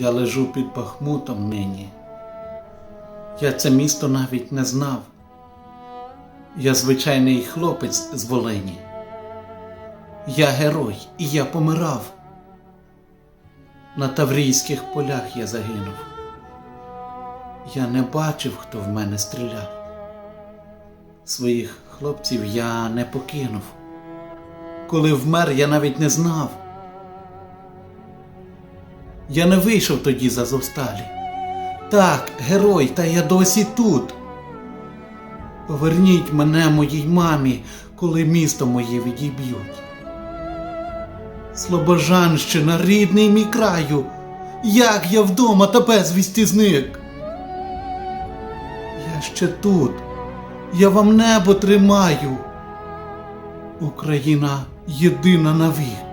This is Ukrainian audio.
Я лежу під Бахмутом нині. Я це місто навіть не знав. Я звичайний хлопець з Волині. Я герой, і я помирав. На Таврійських полях я загинув. Я не бачив, хто в мене стріляв. Своїх хлопців я не покинув. Коли вмер, я навіть не знав. Я не вийшов тоді з Азовсталі. Так, герой, та я досі тут. Поверніть мене моїй мамі, коли місто моє відіб'ють. Слобожанщина, рідний мій краю, як я вдома та безвісті зник. Я ще тут, я вам небо тримаю. Україна єдина навік.